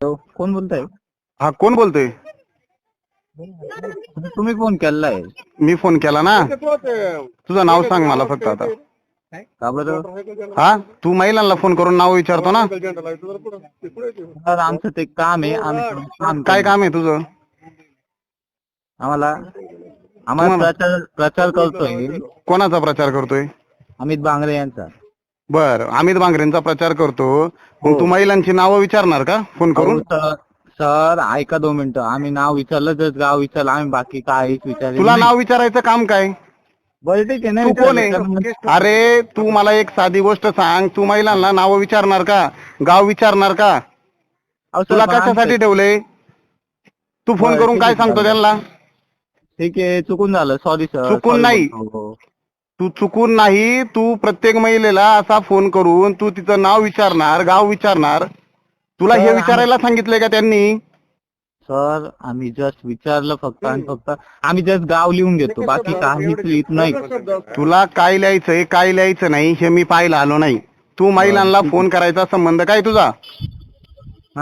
Hello कोण बोलताय? हा कोण बोलतोय? तुम्ही फोन केलाय. मी फोन केला ना? तुझं नाव सांग मला फक्त आता. का बरं? हा तू महिलांना फोन करून नाव विचारतो ना? सर आमचं ते काम आहे आम्ही थोडं काम काय. काम आहे तुझं? आम्हाला आम्हाला प्रचार प्रचार करतोय. कोणाचा प्रचार करतोय? अमित बांगरे यांचा. बर अमित बांगरेंचा प्रचार करतो. मग हो. तू महिलांची नावं विचारणार का? फोन करून? सर सर ऐका दोन मिनिटं. आम्ही नाव विचारलं गाव विचारलं आम्ही बाकी काहीच विचारलं तुला नाव विचारायचं काम काय? बरं ठीक आहे नाही तू कोण विचारलं तर मग- आहे अरे तू मला एक साधी गोष्ट सांग. तू महिलांना नाव विचारणार का? गाव विचारणार का? अहो, सर, तुला आमचं- कशासाठी ठेवलंय? तू फोन बरं, करून ठीक काय आहे, सांगतो चालेल. त्यांना? ठीक आहे चुकून झालं. सॉरी सर चुकून नाही. हो. तू चुकून नाही तू प्रत्येक महिलेला असा फोन करून तू तिचं नाव विचारणार गाव विचारणार. तुला हे विचारायला सांगितलंय का त्यांनी? सर आम्ही जस्ट विचारलं फक्त आणि फक्त आम्ही जस्ट गाव लिहून घेतो बाकी काहीच लिहित नाही. तुला काय लिहायचंय काय लिहायचं नाही हे मी पाहायला आलो नाही. तू महिलांना फोन करायचा संबंध काय तुझा?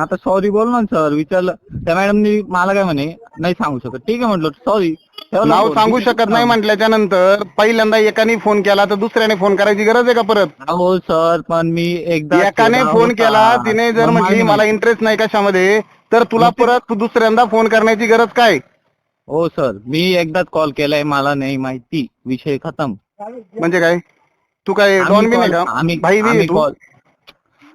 आता सॉरी बोल ना सर विचारलं. त्या मॅडमनी मला काय म्हणे नाही सांगू शकत. ठीक आहे म्हटलं सॉरी. नाव सांगू शकत नाही म्हटल्याच्या नंतर पहिल्यांदा एकाने फोन केला तर दुसऱ्याने फोन करायची गरज आहे का परत? हो सर पण मी एकदा एकाने केला फोन होता. केला तिने जर मग म्हटली मान्य मला. इंटरेस्ट नाही कशामध्ये तर तुला परत दुसऱ्यांदा फोन करण्याची गरज काय? हो सर मी एकदाच कॉल केलाय मला नाही माहिती विषय खतम. म्हणजे काय? तू काय डॉन बी नाही call- का? आम्ही भाई बी आहे आम्ही तू? call-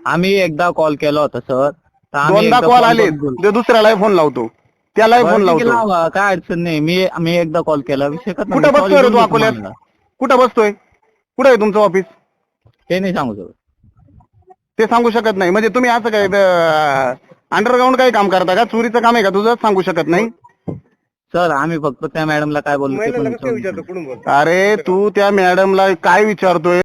आम्ही एकदा कॉल केला होता सर. तर आम्ही दोनदा एकदा कॉल phone आले करून बोललो. ते दुसऱ्यालाही फोन लावतो. त्यालाही बरं, फोन ठीक आहे, लावतो. लावा, काय अडचण नाही. मी मी एकदा कॉल केला विषय खतम कुठं बसतोय रे तू अकोल्यात तुम्हाला. कुठं बसतोय? कुठं आहे तुमचं ऑफिस ते नाही सांगू शकत. ते सांगू शकत नाही. म्हणजे तुम्ही असं काय अंडरग्राऊंड काही काम करता का? चोरीचं काम आहे का तुझं? सांगू शकत नाही? सर आम्ही फक्त त्या मॅडमला काय बोललो ते पण विचारून अरे तू त्या मॅडमला काय विचारतोय?